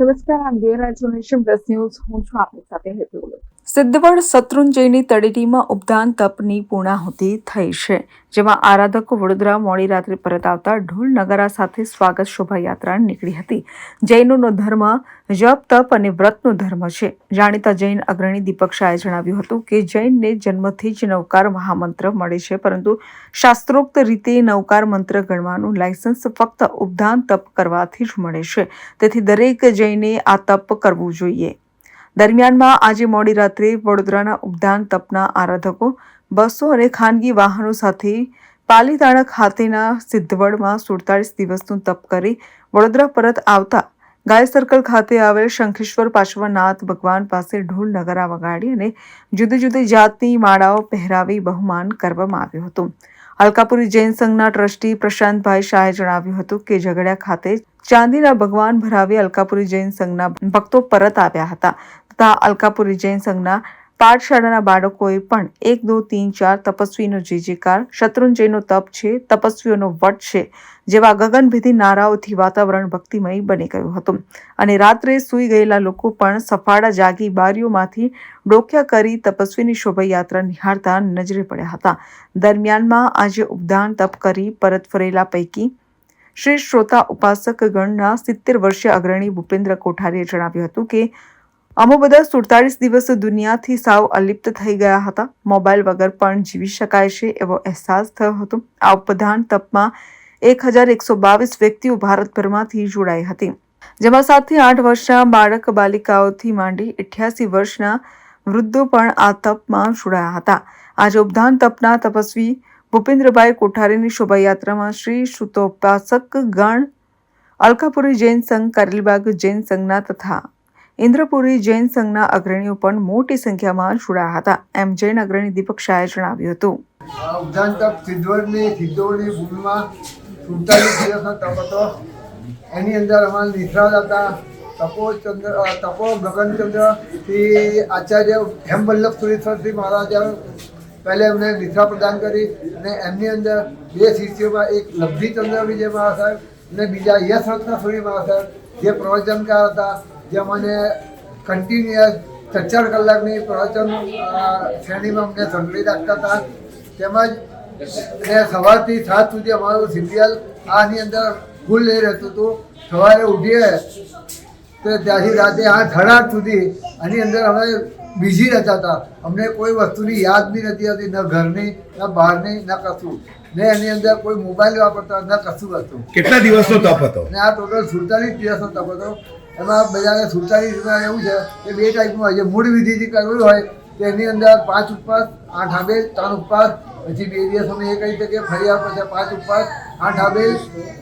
નમસ્કાર આમ રહ્યા છો નેશન પ્લસ ન્યૂઝ હું છું આપની સાથે હેતુ. સિદ્ધવડ શત્રુંજયની તળેટીમાં ઉપદાન તપની પૂર્ણાહુતિ થઈ છે, જેમાં આરાધકો વડોદરા મોડી રાત્રે પરત આવતા ઢોલ નગારા સાથે સ્વાગત શોભાયાત્રા નીકળી હતી. જૈનોનો ધર્મ જપ, તપ અને વ્રતનો ધર્મ છે. જાણીતા જૈન અગ્રણી દીપક શાહે જણાવ્યું હતું કે જૈનને જન્મથી જ નવકાર મહામંત્ર મળે છે, પરંતુ શાસ્ત્રોક્ત રીતે નવકાર મંત્ર ગણવાનું લાયસન્સ ફક્ત ઉપદાન તપ કરવાથી જ મળે છે. તેથી દરેક જૈને આ તપ કરવું જોઈએ. દરમિયાનમાં આજે મોડી રાત્રે વડોદરાના ઉપદાન તપના આરાધકો, બસો અને ખાનગી વાહનો સાથે પાલીતાણા ખાતેના સિદ્ધવડમાં સુડતાલીસ દિવસનું તપ કરી વડોદરા પરત આવતા ગાય સર્કલ ખાતે આવેલ શંખેશ્વર પાર્શ્વનાથ ભગવાન પાસે ઢોલ નગારા વગાડી અને જુદી જુદી જાતની માળાઓ પહેરાવી બહુમાન કરવામાં આવ્યું હતું. અલકાપુરી જૈન સંઘના ટ્રસ્ટી પ્રશાંતભાઈ શાહે જણાવ્યું હતું કે ઝઘડિયા ખાતે ચાંદીના ભગવાન ભરાવી અલકાપુરી જૈન સંઘના ભક્તો પરત આવ્યા હતા. તથા અલકાપુરી જૈન સંઘના પાઠશાળાના બાળકોએ પણ એક, દો, તીન, ચાર તપસ્વીનો જે જેકાર, શત્રુંજયનો તપ છે, તપસ્વીઓનો વટ છે, જેવા ગગનભેદી નારાઓથી વાતાવરણ ભક્તિમય બની ગયું હતું. અને રાત્રે સૂઈ ગયેલા લોકો પણ સફાળા જાગી બારીઓમાંથી ડોક્યા કરી તપસ્વીની શોભાયાત્રા નિહાળતા નજરે પડ્યા હતા. દરમિયાનમાં આજે ઉપદાન તપ કરી પરત ફરેલા પૈકી શ્રી શ્રોતા ઉપાસક ગણના સિત્તેર વર્ષીય અગ્રણી ભૂપેન્દ્ર કોઠારીએ જણાવ્યું હતું કે અમો બધા સુડતાલીસ દિવસ દુનિયાથી સાવ અલિપ્ત થઈ ગયા હતા. મોબાઈલ વગર પણ જીવી શકાય છે એવો અહેસાસ થયો હતો. આ ઉપધાન તપમાં એક હજાર એકસો બાવીસ વ્યક્તિઓ ભારતભરમાંથી જોડાઈ હતી. જેમાં સાતથી આઠ વર્ષના બાળક બાલિકાઓથી માંડી અઠ્યાસી વર્ષના વૃદ્ધો પણ આ તપમાં જોડાયા હતા. આજે ઉપધાન તપના તપસ્વી ભૂપેન્દ્રભાઈ કોઠારીની શોભાયાત્રામાં શ્રી શ્રુતોપાસક ગણ અલકાપુરી જૈન સંઘ, કારેલીબાગ જૈન સંઘના તથા ઇન્દ્રપુરી જૈન સંઘના અગ્રણીઓ પણ મોટી સંખ્યામાં જોડાયા હતા, એમ જૈન અગ્રણી દીપક શાહે જણાવ્યું હતું. ઉદ્ધાન તપ સિદ્ધવડની સિદ્ધોડની ભૂલમાં તપ હતો. એની અંદર અમારા નિષ્ણાત હતા, તપોચંદ્ર તપો ગગનચંદ્ર શ્રી આચાર્ય હેમવલ્લભ સુરેશ્વરજી મહારાજા પહેલે એમને નિષ્ઠા પ્રદાન કરી અને એમની અંદર બે શિષ્યોમાં એક લબ્ધિચંદ્ર વિજય મહાસાહેબ અને બીજા યશ રત્ન સૂરી મહાસાહેબ જે પ્રવચનકાર હતા. જે મને કન્ટિન્યુઅસ ચાર કલાકની પ્રવચન શ્રેણીમાં અમને સંકળી રાખતા હતા. તેમજ ને સવારથી સાત સુધી અમારું સિરિયલ આની અંદર ફૂલ લઈ રહેતું હતું. સવારે ઉઠીએ તો ત્યાંથી રાતે આઠ સાડા આઠ સુધી આની અંદર અમે બિઝી રહેતા હતા. અમને કોઈ વસ્તુની યાદ બી નથી હતી ન ઘરની ન બહારની ન કશું. ને એની અંદર કોઈ મોબાઈલ વાપરતા ન કશું હતું. કેટલા દિવસનો તપ હતો? ને આ ટોટલ સુડતાલીસ દિવસનો તપ હતો. એમાં બધાને સુડતાલીસમાં એવું છે. કે બે ટાઈપનું હોય. છે મૂળ વિધિથી કરવી હોય, તેની અંદર પાંચ ઉપવાસ, આઠ આબેલ, ત્રણ ઉપવાસ. પછી બે દિવસ અમે એ કહી શકીએ, ફરી પછી પાંચ ઉપવાસ, આઠ આબેલ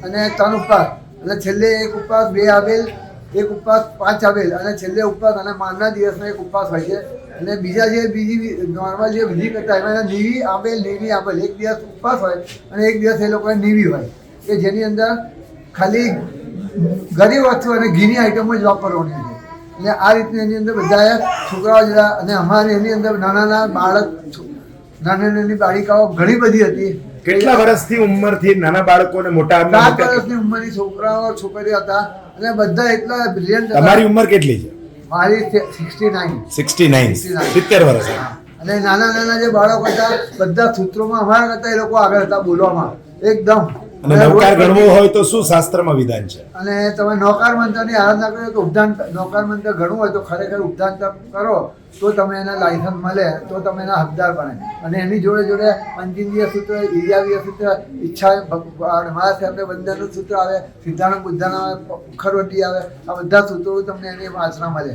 અને ત્રણ ઉપવાસ. અને છેલ્લે એક ઉપવાસ, બે આબેલ, એક ઉપવાસ, પાંચ આબેલ. અને છેલ્લે ઉપવાસ અને માનના દિવસનો એક ઉપવાસ હોય છે. અને બીજા જે બીજી નોર્મલ જે વિધિ કરતા એમાં નીવી આબેલ નીવી આબેલ. એક દિવસ ઉપવાસ હોય અને એક દિવસ એ લોકોને નીવી હોય. કે જેની અંદર ખાલી ગરીબ વસ્તુ અને ઘીની આઈટમો જ વાપરવાની છે. એટલે આ રીતની એની અંદર બધા છોકરાઓ જતા અને અમારે એની અંદર નાના નાના બાળક નાની નાની બાળિકાઓ ઘણી બધી હતી. કેટલા વર્ષથી ઉંમરથી નાના બાળકોને મોટા સાત વર્ષની ઉંમરની છોકરાઓ છોકરીઓ હતા. અને બધા એટલા બ્રિલિયન્ટ તમારી ઉંમર કેટલી છે? મારી સિક્સટી નાઇન સિક્સટી નાઇન સિત્તેર વર્ષ અને નાના નાના જે બાળકો હતા બધા સૂત્રોમાં અમારા કરતા એ લોકો આગળ હતા બોલવામાં. એકદમ અને નવકાર ગણવો હોય તો શું શાસ્ત્રમાં વિધાન છે? અને તમે નૌકાર મંત્રની આરાધના કરો તો ઉપદાન નૌકાર મંત્ર ગણવું હોય તો ખરેખર ઉપદાન કરો તો તમે એના લાયસન્સ મળે તો તમે એના હકદાર બને. અને એની જોડે જોડે પંચિંદ્રિય સૂત્ર ઇરિયાવીય સૂત્ર ઈચ્છા ભગવાન મારા સાહેબને વંદનનું સૂત્ર આવે સિદ્ધાંત બુદ્ધાના ખરવટી આવે આ બધા સૂત્રો તમને એની વાંચના મળે.